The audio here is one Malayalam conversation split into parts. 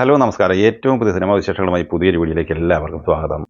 ഹലോ നമസ്കാരം. ഏറ്റവും പുതിയ സിനിമാ വിശേഷങ്ങളുമായി പുതിയൊരു വീഡിയോയിലേക്ക് എല്ലാവർക്കും സ്വാഗതം.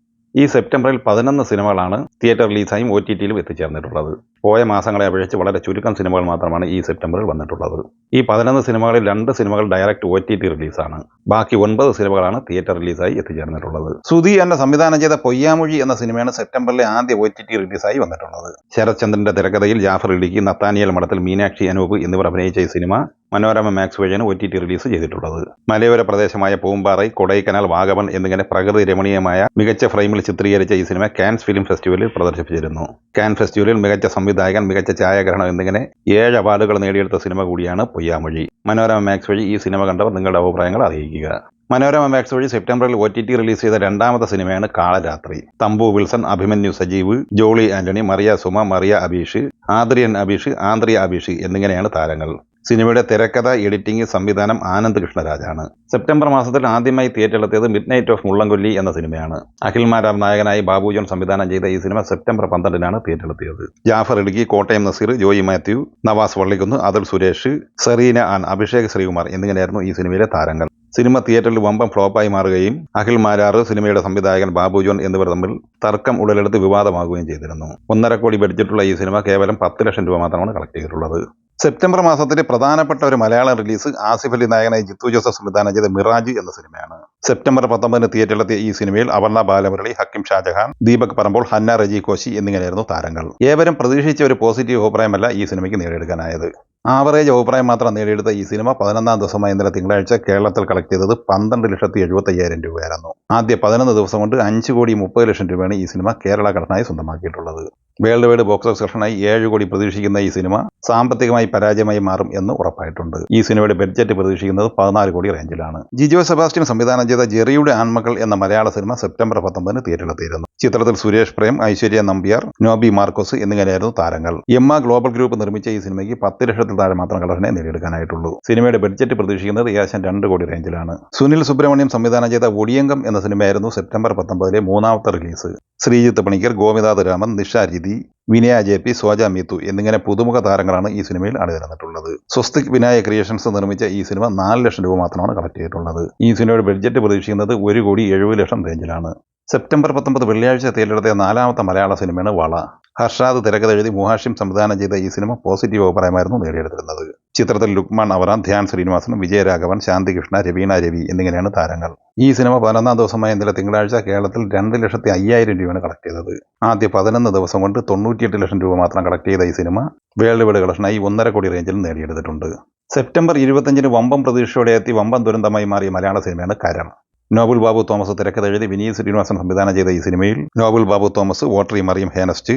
ഈ സെപ്റ്റംബറിൽ പതിനൊന്ന് സിനിമകളാണ് തിയേറ്റർ റിലീസായും ഒ ടി ടിയിലും എത്തിച്ചേർന്നിട്ടുള്ളത്. പോയ മാസങ്ങളെ അപേക്ഷിച്ച് വളരെ ചുരുക്കം സിനിമകൾ മാത്രമാണ് ഈ സെപ്റ്റംബറിൽ വന്നിട്ടുള്ളത്. ഈ പതിനൊന്ന് സിനിമകളിൽ രണ്ട് സിനിമകൾ ഡയറക്റ്റ് ഒ ടി ടി റിലീസാണ്. ബാക്കി ഒൻപത് സിനിമകളാണ് തിയേറ്റർ റിലീസായി എത്തിച്ചേർന്നിട്ടുള്ളത്. സുധി എന്ന സംവിധാനം ചെയ്ത പൊയ്യാമൊഴി എന്ന സിനിമയാണ് സെപ്റ്റംബറിലെ ആദ്യ ഒ ടി ടി റിലീസായി വന്നിട്ടുള്ളത്. ശരത്ചന്ദ്രന്റെ തിരക്കഥയിൽ ജാഫർ ഇടുക്കി നത്താനിയൽ മഠത്തിൽ മീനാക്ഷി അനൂപ് എന്നിവർ അഭിനയിച്ച ഈ സിനിമ മനോരമ മാക്സ് വഴിയാണ് ഒ ടി ടി റിലീസ് ചെയ്തിട്ടുള്ളത്. മലയോര പ്രദേശമായ പൂമ്പാറൈ കൊടൈക്കനാൽ വാഗമൺ എന്നിങ്ങനെ പ്രകൃതി രമണീയമായ മികച്ച ഫ്രെയിമിൽ ചിത്രീകരിച്ച ഈ സിനിമ കാൻസ് ഫിലിം ഫെസ്റ്റിവലിൽ പ്രദർശിപ്പിച്ചിരുന്നു. കാൻ ഫെസ്റ്റിവലിൽ മികച്ച സംവിധായകൻ മികച്ച ഛായാഗ്രഹണം എന്നിങ്ങനെ ഏഴ് അവാർഡുകൾ നേടിയെടുത്ത സിനിമ കൂടിയാണ് പൊയ്യാമൊഴി. മനോരമ മാക്സ് വഴി ഈ സിനിമ കണ്ടവർ നിങ്ങളുടെ അഭിപ്രായങ്ങൾ അറിയിക്കുക. മനോരമ മാക്സ് വഴി സെപ്റ്റംബറിൽ ഒ ടി ടി റിലീസ് ചെയ്ത രണ്ടാമത്തെ സിനിമയാണ് കാളരാത്രി. തമ്പു വിൽസൺ അഭിമന്യു സജീവ് ജോളി ആന്റണി മറിയ സുമ മറിയ അബീഷ് ആദ്രിയൻ അബീഷ് ആന്ദ്രിയ അബീഷ് എന്നിങ്ങനെയാണ് താരങ്ങൾ. സിനിമയുടെ തിരക്കഥ എഡിറ്റിംഗ് സംവിധാനം ആനന്ദ് കൃഷ്ണരാജാണ്. സെപ്റ്റംബർ മാസത്തിൽ ആദ്യമായി തിയേറ്ററിലെത്തിയത് മിഡ് നൈറ്റ് ഓഫ് മുള്ളംകൊല്ലി എന്ന സിനിമയാണ്. അഖിൽ മാരാർ നായകനായി ബാബു ജോൺ സംവിധാനം ചെയ്ത ഈ സിനിമ സെപ്റ്റംബർ പന്ത്രണ്ടിനാണ് തിയേറ്ററിലെത്തിയത്. ജാഫർ ഇടുക്കി കോട്ടയം നസീർ ജോയി മാത്യു നവാസ് വള്ളിക്കുന്ന് അതുൽ സുരേഷ് സെറീന ആൻ അഭിഷേക് ശ്രീകുമാർ എന്നിങ്ങനെയായിരുന്നു ഈ സിനിമയിലെ താരങ്ങൾ. സിനിമ തിയേറ്ററിൽ വമ്പം ഫ്ലോപ്പായി മാറുകയും അഖിൽ മാരാറ് സിനിമയുടെ സംവിധായകൻ ബാബു ജോൺ എന്നിവർ തമ്മിൽ തർക്കം ഉടലെടുത്ത് വിവാദമാകുകയും ചെയ്തിരുന്നു. ഒന്നര കോടി ബഡ്ജറ്റുള്ള ഈ സിനിമ കേവലം പത്ത് ലക്ഷം രൂപ മാത്രമാണ് കളക്ട് ചെയ്തിട്ടുള്ളത്. സെപ്റ്റംബർ മാസത്തിലെ പ്രധാനപ്പെട്ട ഒരു മലയാളം റിലീസ് ആസിഫ് അലി നായകനായി ജിത്തു ജോസഫ് സംവിധാനം ചെയ്ത മിറാജ് എന്ന സിനിമയാണ്. സെപ്റ്റംബർ പത്തൊമ്പതിന് തിയേറ്ററിലെത്തിയ ഈ സിനിമയിൽ അവർണ ബാലമുരളി ഹക്കിം ഷാജഹാൻ ദീപക് പറമ്പോൾ ഹന്ന റജി കോശി എന്നിങ്ങനെയായിരുന്നു താരങ്ങൾ. ഏവരും പ്രതീക്ഷിച്ച ഒരു പോസിറ്റീവ് അഭിപ്രായമല്ല ഈ സിനിമയ്ക്ക് നേടിയെടുക്കാനായത്. ആവറേജ് അഭിപ്രായം മാത്രം നേടിയെടുത്ത ഈ സിനിമ പതിനൊന്നാം ദിവസമായ ഇന്നലെ തിങ്കളാഴ്ച കേരളത്തിൽ കളക്ട് ചെയ്തത് പന്ത്രണ്ട് ലക്ഷത്തി എഴുപത്തി അയ്യായിരം രൂപയായിരുന്നു. ആദ്യ പതിനൊന്ന് ദിവസം കൊണ്ട് അഞ്ച് കോടി മുപ്പത് ലക്ഷം രൂപയാണ് ഈ സിനിമ കേരള ഘടനായി സ്വന്തമാക്കിയിട്ടുള്ളത്. വേൾഡ് വൈഡ് ബോക്സ് സെക്ഷനായി ഏഴ് കോടി പ്രതീക്ഷിക്കുന്ന ഈ സിനിമ സാമ്പത്തികമായി പരാജയമായി മാറും എന്ന് ഉറപ്പായിട്ടുണ്ട്. ഈ സിനിമയുടെ ബഡ്ജറ്റ് പ്രതീക്ഷിക്കുന്നത് പതിനാല് കോടി റേഞ്ചിലാണ്. ജിജോ സെബാസ്റ്റ്യൻ സംവിധാനം ചെയ്ത ജെറിയുടെ ആൺമക്കൾ എന്ന മലയാള സിനിമ സെപ്റ്റംബർ പത്തൊമ്പതിന് തിയേറ്ററിലെത്തിയിരുന്നു. ചിത്രത്തിൽ സുരേഷ് പ്രേം ഐശ്വര്യ നമ്പ്യാർ നോബി മാർക്കോസ് എന്നിങ്ങനെയായിരുന്നു താരങ്ങൾ. എമ്മ ഗ്ലോബൽ ഗ്രൂപ്പ് നിർമ്മിച്ച ഈ സിനിമയ്ക്ക് പത്ത് ലക്ഷത്തിൽ താഴെ മാത്രം കളറിനെ നേടിയെടുക്കാനായിട്ടുള്ളൂ. സിനിമയുടെ ബഡ്ജറ്റ് പ്രതീക്ഷിക്കുന്നത് ഏകദേശം രണ്ട് കോടി റേഞ്ചിലാണ്. സുനിൽ സുബ്രഹ്മണ്യം സംവിധാനം ചെയ്ത ഒടിയങ്കം എന്ന സിനിമയായിരുന്നു സെപ്റ്റംബർ പത്തൊമ്പതിലെ മൂന്നാമത്തെ റിലീസ്. ശ്രീജിത്ത് പണിക്കർ ഗോപിനാഥ് രാമൻ നിഷ രീതി വിനയ ജെ പി സോജ മീത്തു എന്നിങ്ങനെ പുതുമുഖ താരങ്ങളാണ് ഈ സിനിമയിൽ അണിനിരന്നിട്ടുള്ളത്. സ്വസ്തിക് വിനായ ക്രിയേഷൻസ് നിർമ്മിച്ച ഈ സിനിമ നാല് ലക്ഷം രൂപ മാത്രമാണ് കളക്ട് ചെയ്തിട്ടുള്ളത്. ഈ സിനിമയുടെ ബഡ്ജറ്റ് പ്രതീക്ഷിക്കുന്നത് ഒരു കോടി എഴുപത് ലക്ഷം റേഞ്ചിലാണ്. സെപ്റ്റംബർ പത്തൊമ്പത് വെള്ളിയാഴ്ച തിയേറ്ററിലെ നാലാമത്തെ മലയാള സിനിമയാണ് വള. ഹർഷാദ് തിരക്കഥ എഴുതി മുഹാഷിം സംവിധാനം ചെയ്ത ഈ സിനിമ പോസിറ്റീവ് അഭിപ്രായമായിരുന്നു നേടിയെടുത്തിരുന്നത്. ചിത്രത്തിൽ ലുക്മാൻ അവറാൻ ധ്യാൻ ശ്രീനിവാസൻ വിജയരാഘവൻ ശാന്തികൃഷ്ണ രവീണ രവി എന്നിങ്ങനെയാണ് താരങ്ങൾ. ഈ സിനിമ പതിനൊന്നാം ദിവസമായ ഇന്നലെ തിങ്കളാഴ്ച കേരളത്തിൽ രണ്ട് ലക്ഷത്തി അയ്യായിരം രൂപയാണ് കളക്ട് ചെയ്തത്. ആദ്യ പതിനൊന്ന് ദിവസം കൊണ്ട് തൊണ്ണൂറ്റിയെട്ട് ലക്ഷം രൂപ മാത്രം കളക്ട് ചെയ്ത ഈ സിനിമ വേൾഡ് വൈഡ് കളക്ഷനായി ഒന്നര കോടി റേഞ്ചിൽ നേടിയെടുത്തിട്ടുണ്ട്. സെപ്റ്റംബർ ഇരുപത്തഞ്ചിന് വമ്പം പ്രതീക്ഷയോടെ എത്തി വമ്പം ദുരന്തമായി മാറിയ മലയാള സിനിമയാണ് കരം നോബൽ ബാബു തോമസ് തിരക്കഥ എഴുതി വിനീത് ശ്രീനിവാസൻ സംവിധാനം ചെയ്ത ഈ സിനിമയിൽ നോബൽ ബാബു തോമസ് വോട്ടറി Mariyam ഹേനസ്റ്റ്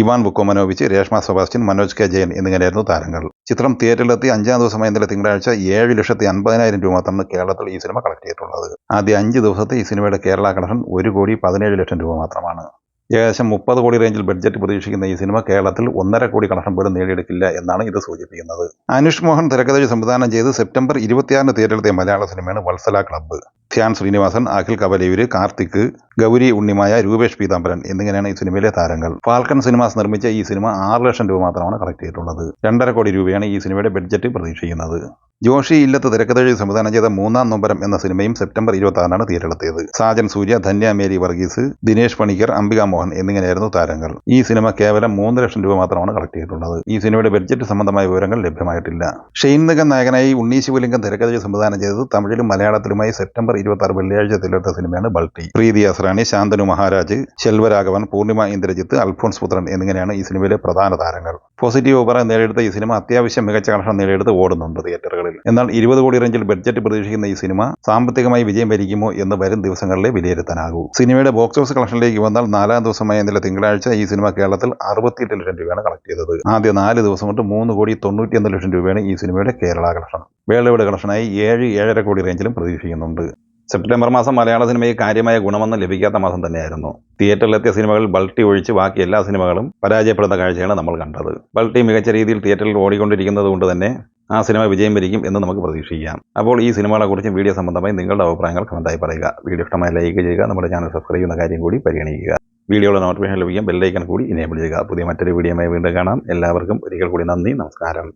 Ivan Vukomanovic Reshma Sebastian Manoj K Jayan എന്നിങ്ങനെയായിരുന്നു താരങ്ങൾ. ചിത്രം തിയേറ്ററിലെത്തി അഞ്ചാം ദിവസമായ ഇന്നലെ തിങ്കളാഴ്ച ഏഴ് ലക്ഷത്തി അൻപതിനായിരം രൂപ മാത്രമാണ് കേരളത്തിൽ ഈ സിനിമ കളക്ട് ചെയ്തിട്ടുള്ളത്. ആദ്യ അഞ്ച് ദിവസത്തെ ഈ സിനിമയുടെ കേരള കളക്ഷൻ ഒരു കോടി പതിനേഴ് ലക്ഷം രൂപ മാത്രമാണ്. ഏകദേശം മുപ്പത് കോടി റേഞ്ചിൽ ബഡ്ജറ്റ് പ്രതീക്ഷിക്കുന്ന ഈ സിനിമ കേരളത്തിൽ ഒന്നര കോടി കളക്ഷൻ പോലും നേടിയെടുക്കില്ല എന്നാണ് ഇത് സൂചിപ്പിക്കുന്നത്. അനുഷ് മോഹൻ തിരക്കഥ സംവിധാനം ചെയ്ത് സെപ്റ്റംബർ ഇരുപത്തിയാറിന് തിയേറ്ററിലെത്തിയ മലയാള സിനിമയാണ് വത്സല ക്ലബ്ബ്. ധ്യാൻ ശ്രീനിവാസൻ അഖിൽ കവലേവര് കാർത്തിക് ഗൗരി ഉണ്ണിമായ രൂപേഷ് പീതാംബരൻ എന്നിങ്ങനെയാണ് ഈ സിനിമയിലെ താരങ്ങൾ. ഫാൽക്കൺ സിനിമാസ് നിർമ്മിച്ച ഈ സിനിമ ആറ് ലക്ഷം രൂപ മാത്രമാണ് കളക്ട് ചെയ്തിട്ടുള്ളത്. രണ്ടര കോടി രൂപയാണ് ഈ സിനിമയുടെ ബഡ്ജറ്റ് പ്രതീക്ഷിക്കുന്നത് ജോഷി ഇല്ലത്ത് തിരക്കഥഴി സംവിധാനം ചെയ്ത മൂന്നാം നൊമ്പരം എന്ന സിനിമയും സെപ്റ്റംബർ ഇരുപത്തി ആറിനാണ് തിയേറ്ററിലെത്തിയത് സാജൻ സൂര്യ ധന്യ മേരി വർഗീസ് ദിനേശ് പണിക്കർ അംബിക മോഹൻ എന്നിങ്ങനെയായിരുന്നു താരങ്ങൾ. ഈ സിനിമ കേവലം മൂന്ന് ലക്ഷം രൂപ മാത്രമാണ് കളക്ട് ചെയ്തിട്ടുള്ളത്. ഈ സിനിമയുടെ ബഡ്ജറ്റ് സംബന്ധമായ വിവരങ്ങൾ ലഭ്യമായിട്ടില്ല. ഷെയ്ൻ നിഗം നായകനായി ഉണ്ണി ശിവലിംഗം തിരക്കഥഴി സംവിധാനം ചെയ്തത് തമിഴിലും മലയാളത്തിലുമായി സെപ്റ്റംബർ ഇരുപത്തി ആറ് വെള്ളിയാഴ്ച തിരഞ്ഞെടുത്ത സിനിമയാണ് ബൾട്ടി. പ്രീതി അസ്രാണി ശാന്തനു മഹാരാജ് ശെൽവരാഘവൻ പൂർണിമ ഇന്ദ്രജിത്ത് അൽഫോൺസ് പുത്രൻ എന്നിങ്ങനെയാണ് ഈ സിനിമയിലെ പ്രധാന താരങ്ങൾ. പോസിറ്റീവ് അഭിപ്രായം നേടിയെടുത്ത ഈ സിനിമ അത്യാവശ്യം മികച്ച കളക്ഷൻ നേടിയെടുത്ത് ഓടുന്നുണ്ട് തിയേറ്ററുകളിൽ. എന്നാൽ ഇരുപത് കോടി റേഞ്ചിൽ ബഡ്ജറ്റ് പ്രതീക്ഷിക്കുന്ന ഈ സിനിമ സാമ്പത്തികമായി വിജയം വരിക്കുമോ എന്ന് വരും ദിവസങ്ങളിലെ വിലയിരുത്താനാകൂ. സിനിമയുടെ ബോക്സ് ഓഫീസ് കളക്ഷനിലേക്ക് വന്നാൽ നാലാം ദിവസമായ ഇന്നലെ തിങ്കളാഴ്ച ഈ സിനിമ കേരളത്തിൽ അറുപത്തിയെട്ട് ലക്ഷം രൂപയാണ് കളക്ട് ചെയ്തത്. ആദ്യ നാല് ദിവസം കൊണ്ട് മൂന്ന് കോടി തൊണ്ണൂറ്റിയൊന്ന് ലക്ഷം രൂപയാണ് ഈ സിനിമയുടെ കേരള കളക്ഷൻ വേൾഡ് വൈഡ് കളക്ഷനായി ഏഴ് ഏഴര കോടി റേഞ്ചിലും പ്രതീക്ഷിക്കുന്നുണ്ട്. സെപ്റ്റംബർ മാസം മലയാള സിനിമയ്ക്ക് കാര്യമായ ഗുണമൊന്നും ലഭിക്കാത്ത മാസം തന്നെയായിരുന്നു. തിയേറ്ററിലെത്തിയ സിനിമകൾ ബൾട്ടി ഒഴിച്ച് ബാക്കി എല്ലാ സിനിമകളും പരാജയപ്പെടുന്ന കാഴ്ചയാണ് നമ്മൾ കണ്ടത്. ബൾട്ടി മികച്ച രീതിയിൽ തിയേറ്ററിൽ ഓടിക്കൊണ്ടിരിക്കുന്നത് കൊണ്ട് തന്നെ ആ സിനിമ വിജയം വരിക്കും എന്ന് നമുക്ക് പ്രതീക്ഷിക്കാം. അപ്പോൾ ഈ സിനിമകളെക്കുറിച്ചും വീഡിയോ സംബന്ധമായി നിങ്ങളുടെ അഭിപ്രായങ്ങൾ കമന്റായി പറയുക. വീഡിയോ ഇഷ്ടമായി ലൈക്ക് ചെയ്യുക. നമ്മുടെ ചാനൽ സബ്സ്ക്രൈബ് ചെയ്യുന്ന കാര്യം കൂടി പരിഗണിക്കുക. വീഡിയോയുടെ നോട്ടിഫിക്കേഷൻ ലഭിക്കാൻ ബെല്ലൈക്കൻ കൂടി ഇനേബിൾ ചെയ്യുക. പുതിയ മറ്റൊരു വീഡിയോയുമായി വീണ്ടും കാണാം. എല്ലാവർക്കും ഒരിക്കൽ കൂടി നന്ദി. നമസ്കാരം.